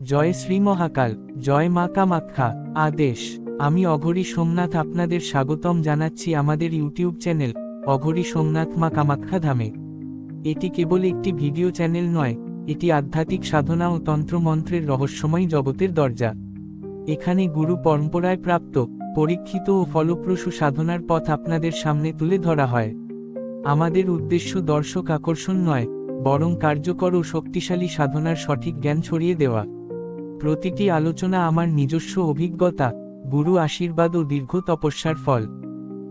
জয় শ্রী মহাকাল, জয় মা কামাখ্যা আদেশ। আমি অঘরী সোমনাথ আপনাদের স্বাগতম জানাচ্ছি আমাদের ইউটিউব চ্যানেল, অঘরী সোমনাথ মা কামাখ্যা ধামে। এটি কেবল একটি ভিডিও চ্যানেল নয়, এটি আধ্যাত্মিক সাধনা ও তন্ত্রমন্ত্রের রহস্যময় জগতের দরজা। এখানে গুরু পরম্পরায় প্রাপ্ত, পরীক্ষিত ও ফলপ্রসূ সাধনার পথ আপনাদের সামনে তুলে ধরা হয়। আমাদের উদ্দেশ্য দর্শক আকর্ষণ নয়, বরং কার্যকর ও শক্তিশালী সাধনার সঠিক জ্ঞান ছড়িয়ে দেওয়া। প্রতিটি আলোচনা আমার নিজস্ব অভিজ্ঞতা, গুরু আশীর্বাদ ও দীর্ঘ তপস্যার ফল।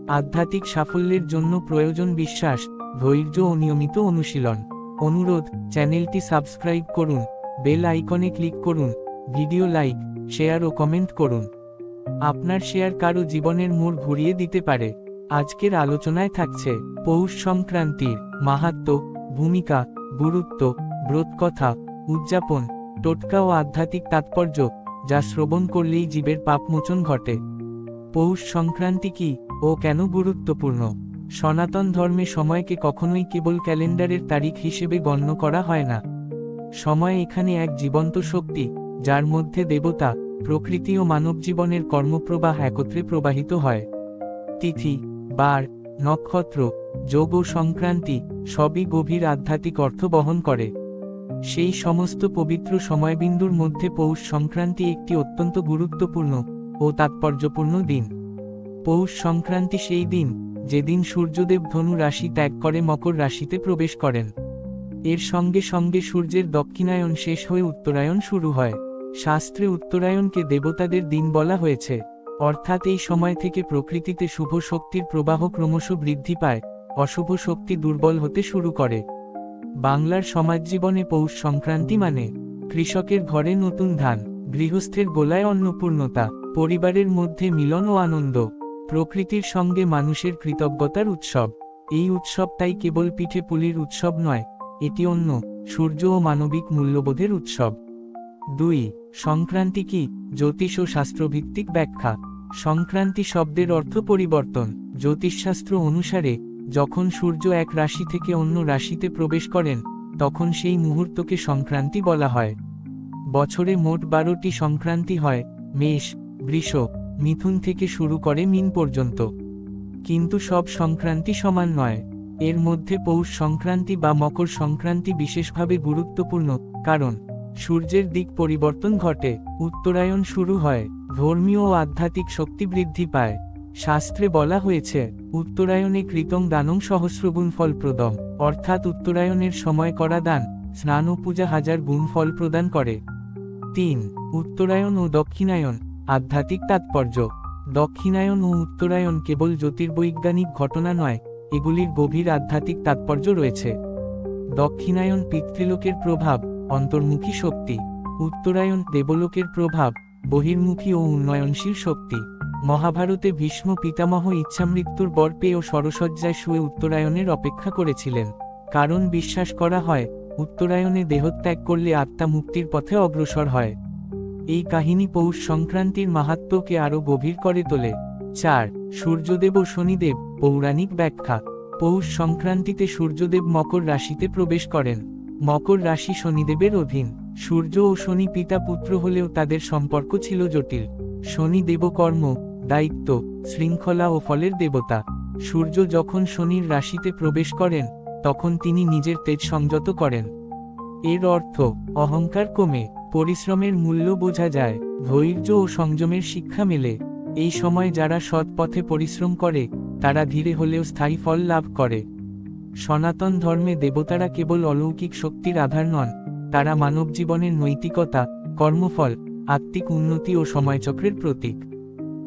আধ্যাত্মিক সাফল্যের জন্য প্রয়োজন বিশ্বাস, ধৈর্য ও নিয়মিত অনুশীলন। অনুরোধ, চ্যানেলটি সাবস্ক্রাইব করুন, বেল আইকনে ক্লিক করুন, ভিডিও লাইক, শেয়ার ও কমেন্ট করুন। আপনার শেয়ার কারও জীবনের মোড় ঘুরিয়ে দিতে পারে। আজকের আলোচনায় থাকছে, পৌষ সংক্রান্তির, মাহাত্ম, ভূমিকা, গুরুত্ব, ব্রতকথা, উদযাপন টোটকা ও আধ্যাত্মিক তাৎপর্য, যা শ্রবণ করলেই জীবের পাপমোচন ঘটে। পৌষ সংক্রান্তি কি ও কেন গুরুত্বপূর্ণ? সনাতন ধর্মে সময়কে কখনোই কেবল ক্যালেন্ডারের তারিখ হিসেবে গণ্য করা হয় না। সময় এখানে এক জীবন্ত শক্তি, যার মধ্যে দেবতা, প্রকৃতি ও মানব জীবনের কর্মপ্রবাহ একত্রে প্রবাহিত হয়। তিথি, বার, নক্ষত্র, যোগ ও সংক্রান্তি সবই গভীর আধ্যাত্মিক অর্থ বহন করে। সেই সমস্ত পবিত্র সময়বিন্দুর মধ্যে পৌষ সংক্রান্তি একটি অত্যন্ত গুরুত্বপূর্ণ ও তাৎপর্যপূর্ণ দিন। পৌষ সংক্রান্তি সেই দিন, যেদিন সূর্যদেব ধনু রাশি ত্যাগ করে মকর রাশিতে প্রবেশ করেন। এর সঙ্গে সঙ্গে সূর্যের দক্ষিণায়ন শেষ হয়ে উত্তরায়ণ শুরু হয়। শাস্ত্রে উত্তরায়ণকে দেবতাদের দিন বলা হয়েছে। অর্থাৎ এই সময় থেকে প্রকৃতিতে শুভ শক্তির প্রবাহ ক্রমশ বৃদ্ধি পায়, অশুভ শক্তি দুর্বল হতে শুরু করে। বাংলার সমাজজীবনে পৌষ সংক্রান্তি মানে কৃষকের ঘরে নতুন ধান, গৃহস্থের গোলায় অন্নপূর্ণতা, পরিবারের মধ্যে মিলন ও আনন্দ, প্রকৃতির সঙ্গে মানুষের কৃতজ্ঞতার উৎসব। এই উৎসব তাই কেবল পিঠে পুলির উৎসব নয়, এটি অন্য, সূর্য ও মানবিক মূল্যবোধের উৎসব। দুই, সংক্রান্তি কি? জ্যোতিষ ও শাস্ত্রভিত্তিক ব্যাখ্যা। সংক্রান্তি শব্দের অর্থ পরিবর্তন। জ্যোতিষশাস্ত্র অনুসারে যখন সূর্য এক রাশি থেকে অন্য রাশিতে প্রবেশ করেন, তখন সেই মুহূর্তকে সংক্রান্তি বলা হয়। বছরে মোট বারোটি সংক্রান্তি হয়, মেষ, বৃষ, মিথুন থেকে শুরু করে মিন পর্যন্ত। কিন্তু সব সংক্রান্তি সমান নয়। এর মধ্যে পৌষ সংক্রান্তি বা মকর সংক্রান্তি বিশেষভাবে গুরুত্বপূর্ণ, কারণ সূর্যের দিক পরিবর্তন ঘটে, উত্তরায়ণ শুরু হয়, ধর্মীয় ও আধ্যাত্মিক শক্তি বৃদ্ধি পায়। শাস্ত্রে বলা হয়েছে, উত্তরায়ণে কৃতং দানং সহস্রগুণ ফলপ্রদম, অর্থাৎ উত্তরায়ণের সময় করা দান, স্নান ও পূজা হাজার গুণ ফল প্রদান করে। তিন, উত্তরায়ণ ও দক্ষিণায়ন আধ্যাত্মিক তাৎপর্য। দক্ষিণায়ন ও উত্তরায়ণ কেবল জ্যোতির্বৈজ্ঞানিক ঘটনা নয়, এগুলির গভীর আধ্যাত্মিক তাৎপর্য রয়েছে। দক্ষিণায়ন পিতৃলোকের প্রভাব, অন্তর্মুখী শক্তি। উত্তরায়ণ দেবলোকের প্রভাব, বহির্মুখী ও উন্নয়নশীল শক্তি। মহাভারতে ভীষ্ম পিতামহ ইচ্ছামৃত্যুর বর ও সরসজ্জায় শুয়ে উত্তরায়ণের অপেক্ষা করেছিলেন। কারণ বিশ্বাস করা হয়, উত্তরায়ণে দেহত্যাগ করলে আত্মা মুক্তির পথে অগ্রসর হয়। এই কাহিনী পৌষ সংক্রান্তির মাহাত্ম্যকে আরও গভীর করে তোলে। চার, সূর্যদেব ও শনিদেব, পৌরাণিক ব্যাখ্যা। পৌষ সংক্রান্তিতে সূর্যদেব মকর রাশিতে প্রবেশ করেন। মকর রাশি শনিদেবের অধীন। সূর্য ও শনি পিতা পুত্র হলেও তাদের সম্পর্ক ছিল জটিল। শনি দেবকর্ম দায়িত্ব, শৃঙ্খলা ও ফলের দেবতা। সূর্য যখন শনির রাশিতে প্রবেশ করেন, তখন তিনি নিজের তেজ সংযত করেন। এর অর্থ, অহংকার কমে, পরিশ্রমের মূল্য বোঝা যায়, ধৈর্য ও সংযমের শিক্ষা মেলে। এই সময় যারা সৎ পথে পরিশ্রম করে, তারা ধীরে হলেও স্থায়ী ফল লাভ করে। সনাতন ধর্মে দেবতারা কেবল অলৌকিক শক্তির আধার নন, তারা মানব জীবনের নৈতিকতা, কর্মফল, আত্মিক উন্নতি ও সময়চক্রের প্রতীক।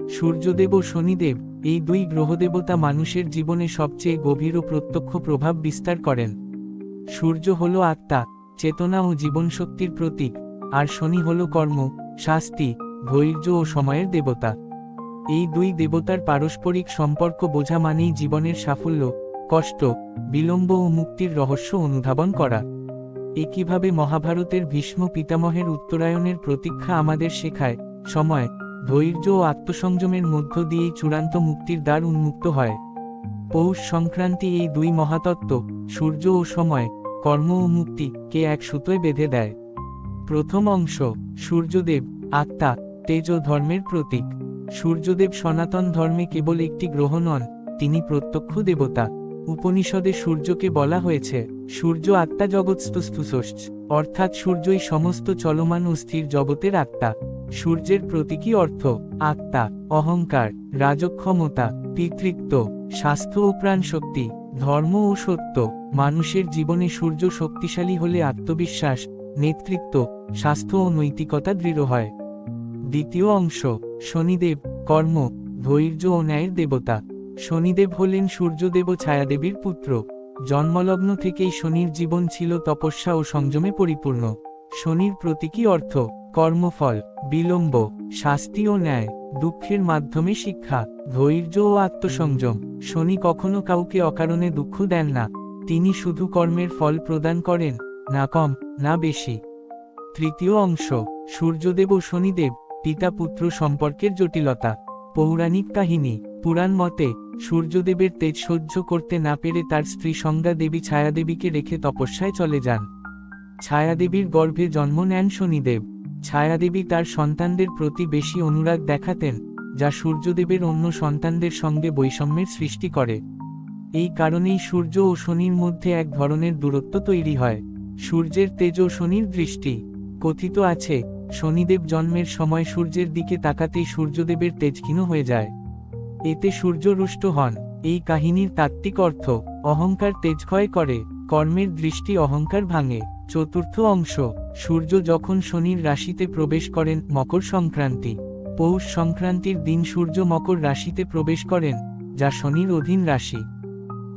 সূর্যদেব ও শনিদেব এই দুই গ্রহদেবতা মানুষের জীবনে সবচেয়ে গভীর ও প্রত্যক্ষ প্রভাব বিস্তার করেন। সূর্য হল আত্মা, চেতনা ও জীবনশক্তির প্রতীক, আর শনি হল কর্ম, শাস্তি, ধৈর্য ও সময়ের দেবতা। এই দুই দেবতার পারস্পরিক সম্পর্ক বোঝা মানেই জীবনের সাফল্য, কষ্ট, বিলম্ব ও মুক্তির রহস্য অনুধাবন করা। একইভাবে মহাভারতের ভীষ্ম পিতামহের উত্তরায়ণের প্রতীক্ষা আমাদের শেখায়, সময় ধৈর্য ও আত্মসংযমের মধ্য দিয়েই চূড়ান্ত মুক্তির দ্বার উন্মুক্ত হয়। পৌষ সংক্রান্তি এই দুই মহাতত্ত্ব, সূর্য ও সময়, কর্ম ও মুক্তি কে এক সুতোয় বেঁধে দেয়। প্রথম অংশ, সূর্যদেব, আত্মা, তেজ ও ধর্মের প্রতীক। সূর্যদেব সনাতন ধর্মে কেবল একটি গ্রহ নন, তিনি প্রত্যক্ষ দেবতা। উপনিষদে সূর্যকে বলা হয়েছে, সূর্য আত্মা জগৎস্তুস্তুষশ্চ অর্থাৎ সূর্যই সমস্ত চলমান ও স্থির জগতের আত্মা। সূর্যের প্রতীকী অর্থ আত্মা, অহংকার, রাজক্ষমতা, পিতৃত্ব, স্বাস্থ্য ও প্রাণশক্তি, ধর্ম ও সত্য। মানুষের জীবনে সূর্য শক্তিশালী হলে আত্মবিশ্বাস, নেতৃত্ব, স্বাস্থ্য ও নৈতিকতা দৃঢ় হয়। দ্বিতীয় অংশ, শনিদেব, কর্ম, ধৈর্য ও ন্যায়ের দেবতা। শনিদেব হলেন সূর্যদেব ও ছায়াদেবীর পুত্র। জন্মলগ্ন থেকেই শনির জীবন ছিল তপস্যা ও সংযমে পরিপূর্ণ। শনির প্রতীকী অর্থ কর্মফল, বিলম্ব, শাস্তি ও ন্যায়, দুঃখের মাধ্যমে শিক্ষা, ধৈর্য ও আত্মসংযম। শনি কখনো কাউকে অকারণে দুঃখ দেন না। তিনি শুধু কর্মের ফল প্রদান করেন, না কম, না বেশি। তৃতীয় অংশ, সূর্যদেব ও শনিদেব, পিতা পুত্র সম্পর্কের জটিলতা। পৌরাণিক কাহিনী, পুরাণ মতে, সূর্যদেবের তেজ সহ্য করতে না পেরে তার স্ত্রী সংজ্ঞা দেবী ছায়াদেবীকে রেখে তপস্যায় চলে যান। ছায়াদেবীর গর্ভে জন্ম নেন শনিদেব। ছায়াদেবী তার সন্তানদের প্রতি বেশি অনুরাগ দেখাতেন, যা সূর্যদেবের অন্য সন্তানদের সঙ্গে বৈষম্যের সৃষ্টি করে। এই কারণেই সূর্য ও শনির মধ্যে এক ধরনের দূরত্ব তৈরি হয়। সূর্যের তেজ ও শনির দৃষ্টি কথিত আছে, শনিদেব জন্মের সময় সূর্যের দিকে তাকাতেই সূর্যদেবের তেজ ক্ষীণ হয়ে যায়। এতে সূর্য রুষ্ট হন। এই কাহিনীর তাত্ত্বিক অর্থ, অহংকার তেজক্ষয় করে, কর্মের দৃষ্টি অহংকার ভাঙে। চতুর্থ অংশ সূর্য যখন শনির রাশিতে প্রবেশ করেন, মকর সংক্রান্তি। পৌষ সংক্রান্তির দিন সূর্য মকর রাশিতে প্রবেশ করেন, যা শনির অধীন রাশি।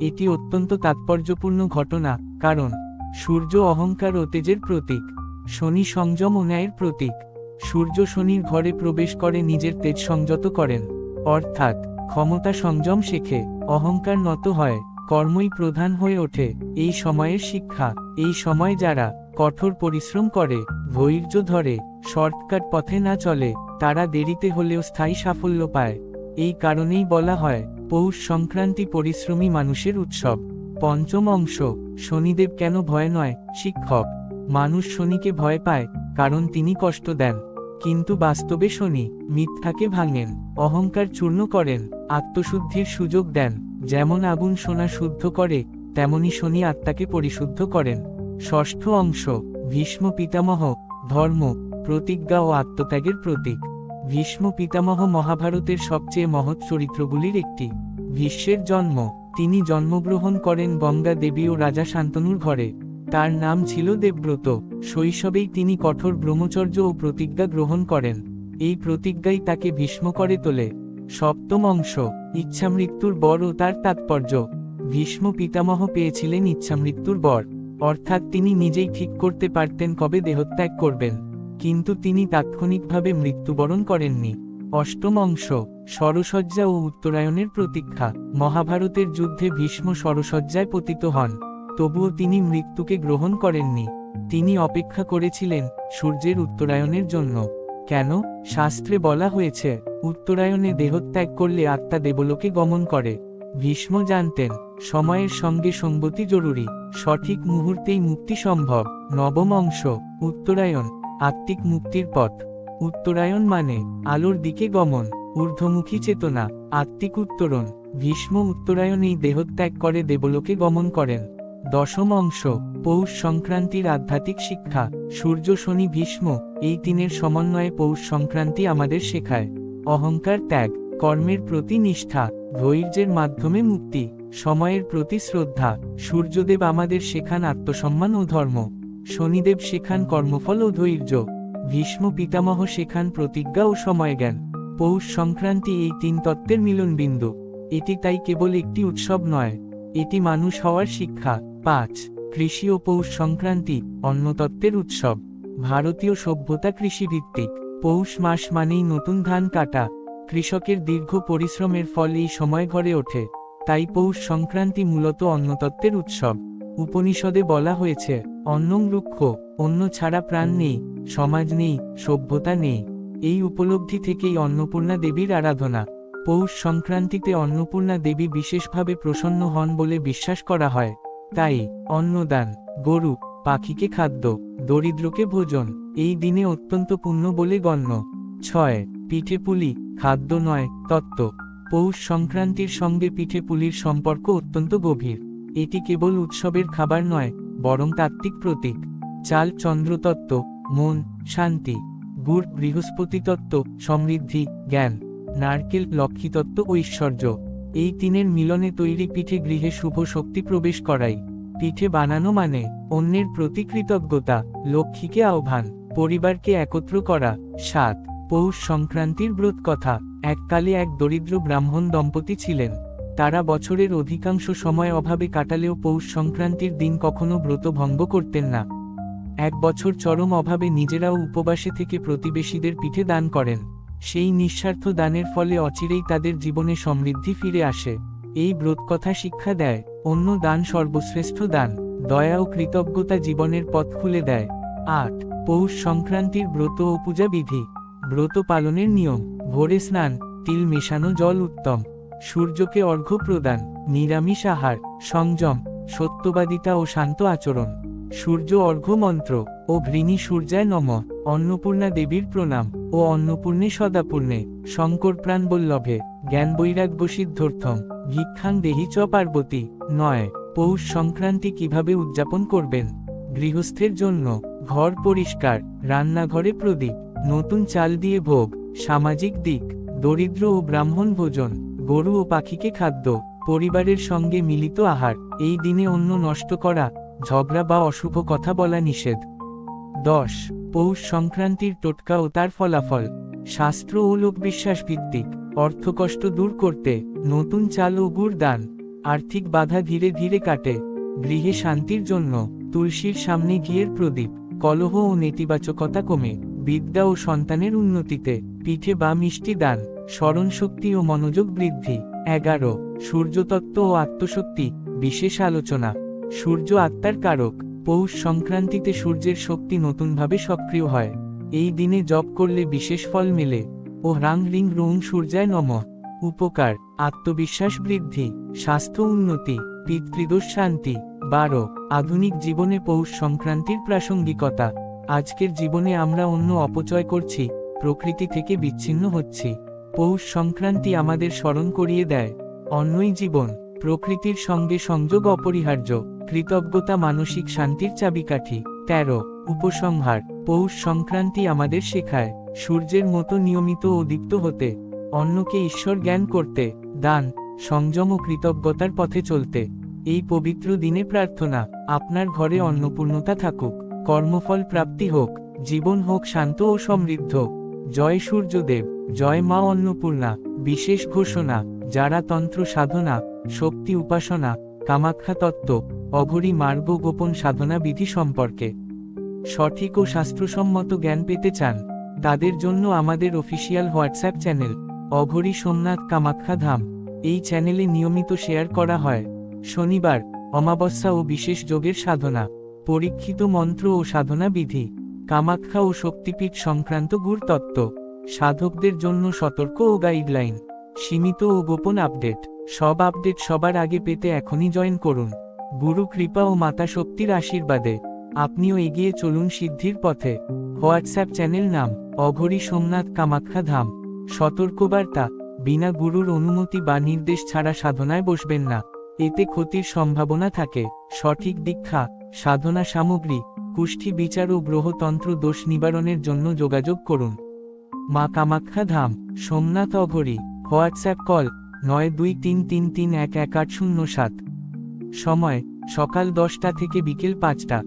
এটি অত্যন্ত তাৎপর্যপূর্ণ ঘটনা, কারণ সূর্য অহংকার ও তেজের প্রতীক, শনি সংযম ও ন্যায়ের প্রতীক। সূর্য শনির ঘরে প্রবেশ করে নিজের তেজ সংযত করেন, অর্থাৎ ক্ষমতা সংযম শেখে, অহংকার নত হয়, কর্মই প্রধান হয়ে ওঠে, এই সময়ের শিক্ষা, এই সময় যারা কঠোর পরিশ্রম করে, ধৈর্য ধরে, শর্টকাট পথে না চলে, তারা দেরিতে হলেও স্থায়ী সাফল্য পায়। এই কারণেই বলা হয়, পৌষ সংক্রান্তি পরিশ্রমী মানুষের উৎসব। পঞ্চম অংশ, শনিদেব কেন ভয় নয়, শিক্ষক। মানুষ শনিকে ভয় পায়, কারণ তিনি কষ্ট দেন। কিন্তু বাস্তবে শনি, মিথ্যাকে ভাঙেন, অহংকার চূর্ণ করেন, আত্মশুদ্ধির সুযোগ দেন। যেমন আগুন সোনা শুদ্ধ করে, তেমনি শনি আত্মাকে পরিশুদ্ধ করেন। ষষ্ঠ অংশ, ভীষ্ম পিতামহ, ধর্ম, প্রতিজ্ঞা ও আত্মত্যাগের প্রতীক। ভীষ্ম পিতামহ মহাভারতের সবচেয়ে মহৎ চরিত্রগুলির একটি। ভীষ্মের জন্ম, তিনি জন্মগ্রহণ করেন গঙ্গা দেবী ও রাজা শান্তনুর ঘরে। তার নাম ছিল দেবব্রত। শৈশবেই তিনি কঠোর ব্রহ্মচর্য ও প্রতিজ্ঞা গ্রহণ করেন। এই প্রতিজ্ঞাই তাকে ভীষ্ম করে তোলে। সপ্তম অংশ, ইচ্ছামৃত্যুর বর ও তার তাৎপর্য। ভীষ্ম পিতামহ পেয়েছিলেন ইচ্ছামৃত্যুর বর। অর্থাৎ তিনি নিজেই ঠিক করতে পারতেন কবে দেহত্যাগ করবেন, কিন্তু তিনি তাৎক্ষণিকভাবে মৃত্যুবরণ করেননি। অষ্টম অংশ, সরসজ্জা ও উত্তরায়ণের প্রতীক্ষা, মহাভারতের যুদ্ধে ভীষ্ম সরসজ্জায় পতিত হন, তবুও তিনি মৃত্যুকে গ্রহণ করেননি। তিনি অপেক্ষা করেছিলেন সূর্যের উত্তরায়ণের জন্য। কেন? শাস্ত্রে বলা হয়েছে, উত্তরায়ণে দেহত্যাগ করলে আত্মা দেবলোকে গমন করে। ভীষ্ম জানতেন, সময়ের সঙ্গে সঙ্গতি জরুরি, সঠিক মুহূর্তেই মুক্তি সম্ভব, নবম অংশ, উত্তরায়ণ, আত্মিক মুক্তির পথ, উত্তরায়ণ মানে আলোর দিকে গমন, ঊর্ধ্বমুখী চেতনা, আত্মিক উত্তরণ, ভীষ্ম উত্তরায়ণেই দেহত্যাগ করে দেবলোকে গমন করেন, দশম অংশ, পৌষ সংক্রান্তির আধ্যাত্মিক শিক্ষা, সূর্য শনি ভীষ্ম, এই তিনের সমন্বয়ে পৌষ সংক্রান্তি আমাদের শেখায়, অহংকার ত্যাগ। কর্মের প্রতি নিষ্ঠা, ধৈর্যের মাধ্যমে মুক্তি, সময়ের প্রতি শ্রদ্ধা, সূর্যদেব আমাদের শেখান আত্মসম্মান ও ধর্ম, শনিদেব শেখান কর্মফল ও ধৈর্য, ভীষ্ম পিতামহ শেখান প্রতিজ্ঞা ও সময়জ্ঞান, পৌষ সংক্রান্তি এই তিন তত্ত্বের মিলনবিন্দু। এটি তাই কেবল একটি উৎসব নয়, এটি মানুষ হওয়ার শিক্ষা। পাঁচ, কৃষি ও পৌষ সংক্রান্তি অন্নতত্ত্বের উৎসব। ভারতীয় সভ্যতা কৃষিভিত্তিক। পৌষ মাস মানেই নতুন ধান কাটা। কৃষকের দীর্ঘ পরিশ্রমের ফল এই সময় ঘরে ওঠে, তাই পৌষ সংক্রান্তি মূলত অন্নতত্ত্বের উৎসব। উপনিষদে বলা হয়েছে, অন্নং রুক্ষ অন্য ছাড়া প্রাণ নেই, সমাজ নেই, সভ্যতা নেই। এই উপলব্ধি থেকেই অন্নপূর্ণা দেবীর আরাধনা। পৌষ সংক্রান্তিতে অন্নপূর্ণা দেবী বিশেষভাবে প্রসন্ন হন বলে বিশ্বাস করা হয়। তাই, অন্নদান, গরু, পাখিকে খাদ্য, দরিদ্রকে ভোজন, এই দিনে অত্যন্ত পুণ্য বলে গণ্য। ছয় পিঠে পুলি, খাদ্য নয়, তত্ত্ব। পৌষ সংক্রান্তির সঙ্গে পিঠে পুলির সম্পর্ক অত্যন্ত গভীর। এটি কেবল উৎসবের খাবার নয়, বরং তাত্ত্বিক প্রতীক। চাল চন্দ্রতত্ত্ব মন, শান্তি। গুড়, বৃহস্পতি তত্ত্ব, সমৃদ্ধি, জ্ঞান। নারকেল লক্ষ্মীতত্ত্ব ঐশ্বর্য। এই তিনের মিলনে তৈরি পিঠে গৃহে শুভ শক্তি প্রবেশ করাই পিঠে বানানো মানে অন্যের প্রতি কৃতজ্ঞতা, লক্ষ্মীকে আহ্বান, পরিবারকে একত্র করা সাত পৌষ সংক্রান্তির ব্রত কথা। এককালে এক দরিদ্র ব্রাহ্মণ দম্পতি ছিলেন। তারা বছরের অধিকাংশ সময় অভাবে কাটালেও পৌষ সংক্রান্তির দিন কখনো ব্রত ভঙ্গ করতেন না। এক বছর চরম অভাবে নিজেরাও উপবাসে থেকে প্রতিবেশীদের পিঠে দান করেন। সেই নিঃস্বার্থ দানের ফলে অচিরেই তাদের জীবনে সমৃদ্ধি ফিরে আসে। এই ব্রতকথা শিক্ষা দেয়, অন্য দান সর্বশ্রেষ্ঠ দান, দয়া ও কৃতজ্ঞতা জীবনের পথ খুলে দেয়। আট পৌষ সংক্রান্তির ব্রত ও পূজা বিধি। ব্রত পালনের নিয়ম। ভোরে স্নান, তিল মেশানো জল উত্তম। সূর্যকে অর্ঘ্য প্রদান, নিরামিষ আহার, সংযম, সত্যবাদিতা ও শান্ত আচরণ। সূর্য অর্ঘ্য মন্ত্র ও ঘৃণী সূর্যায় নম। অন্নপূর্ণা দেবীর প্রণাম ও অন্নপূর্ণে সদাপূর্ণে। শঙ্কর প্রাণ বল্লভে, জ্ঞান বৈরাগ্য সিদ্ধর্থম। ভিক্ষাং দেহি চ পার্বতী। নয়, পৌষ সংক্রান্তি কীভাবে উদযাপন করবেন? গৃহস্থের জন্য ঘর পরিষ্কার, রান্নাঘরে প্রদীপ। নতুন চাল দিয়ে ভোগ, সামাজিক দিক, দরিদ্র ও ব্রাহ্মণ ভোজন, গরু ও পাখিকে খাদ্য, পরিবারের সঙ্গে মিলিত আহার, এই দিনে অন্য নষ্ট করা, ঝগড়া বা অশুভ কথা বলা নিষেধ। দশ, পৌষ সংক্রান্তির টোটকা ও তার ফলাফল, শাস্ত্র ও লোকবিশ্বাস ভিত্তিক, অর্থকষ্ট দূর করতে, নতুন চাল ও গুড় দান, আর্থিক বাধা ধীরে ধীরে কাটে, গৃহে শান্তির জন্য, তুলসীর সামনে ঘিয়ের প্রদীপ, কলহ ও নেতিবাচকতা কমে। বিদ্যা ও সন্তানের উন্নতিতে, পিঠে বা মিষ্টি দান, স্মরণশক্তি ও মনোযোগ বৃদ্ধি। এগারো, সূর্যতত্ত্ব ও আত্মশক্তি, বিশেষ আলোচনা। সূর্য আত্মার কারক, পৌষ সংক্রান্তিতে সূর্যের শক্তি নতুনভাবে সক্রিয় হয়। এই দিনে জপ করলে বিশেষ ফল মেলে। ও হ্রাং রিং রুং সূর্যায় নম। উপকার, আত্মবিশ্বাস বৃদ্ধি, স্বাস্থ্য উন্নতি, পিতৃদোষ শান্তি। বারো, আধুনিক জীবনে পৌষ সংক্রান্তির প্রাসঙ্গিকতা। আজকের জীবনে আমরা অন্য অপচয় করছি, প্রকৃতি থেকে বিচ্ছিন্ন হচ্ছি। পৌষ সংক্রান্তি আমাদের স্মরণ করিয়ে দেয়। অন্যই জীবন, প্রকৃতির সঙ্গে সংযোগ অপরিহার্য, কৃতজ্ঞতা মানসিক শান্তির চাবিকাঠি। তেরো, উপসংহার, পৌষ সংক্রান্তি আমাদের শেখায়, সূর্যের মতো নিয়মিত ও দীপ্ত হতে, অন্যকে ঈশ্বর জ্ঞান করতে, দান, সংযম ও কৃতজ্ঞতার পথে চলতে। এই পবিত্র দিনে প্রার্থনা, আপনার ঘরে অন্নপূর্ণতা থাকুক। কর্মফল প্রাপ্তি হোক, জীবন হোক শান্ত ও সমৃদ্ধ। জয় সূর্যদেব, জয় মা অন্নপূর্ণা। বিশেষ ঘোষণা, যারা তন্ত্র সাধনা, শক্তি উপাসনা, কামাখ্যা তত্ত্ব, অঘরী মার্গ গোপন সাধনা বিধি সম্পর্কে সঠিক ও শাস্ত্রসম্মত জ্ঞান পেতে চান, তাদের জন্য আমাদের official WhatsApp channel, Aghori Somnath Kamakhya Dham. এই চ্যানেলে নিয়মিত শেয়ার করা হয়। শনিবার, অমাবস্যা ও বিশেষ যোগের সাধনা। পরীক্ষিত মন্ত্র ও সাধনা বিধি, কামাখ্যা ও শক্তিপীঠ সংক্রান্ত গুরুতত্ত্ব সাধকদের জন্য সতর্ক ও গাইডলাইন, সীমিত ও গোপন আপডেট, সব আপডেট সবার আগে পেতে এখনই জয়েন করুন, গুরু কৃপা ও মাতা শক্তির আশীর্বাদে, আপনিও এগিয়ে চলুন সিদ্ধির পথে, হোয়াটসঅ্যাপ চ্যানেল নাম, অঘরী সোমনাথ কামাখ্যা ধাম, সতর্কবার্তা, বিনা গুরুর অনুমতি বা নির্দেশ ছাড়া সাধনায় বসবেন না, এতে ক্ষতির সম্ভাবনা থাকে, সঠিক দীক্ষা সাধনা সামগ্রী, কুষ্ঠি বিচার ও গ্রহতন্ত্র দোষ নিবারণের জন্য যোগাযোগ করুন। মা কামাখ্যা ধাম, সোমনাথ অঘরী, হোয়াটসঅ্যাপ কল, নয় দুই তিন তিন তিন এক এক আট শূন্য সাত। সময়, সকাল দশটা থেকে বিকেল পাঁচটা।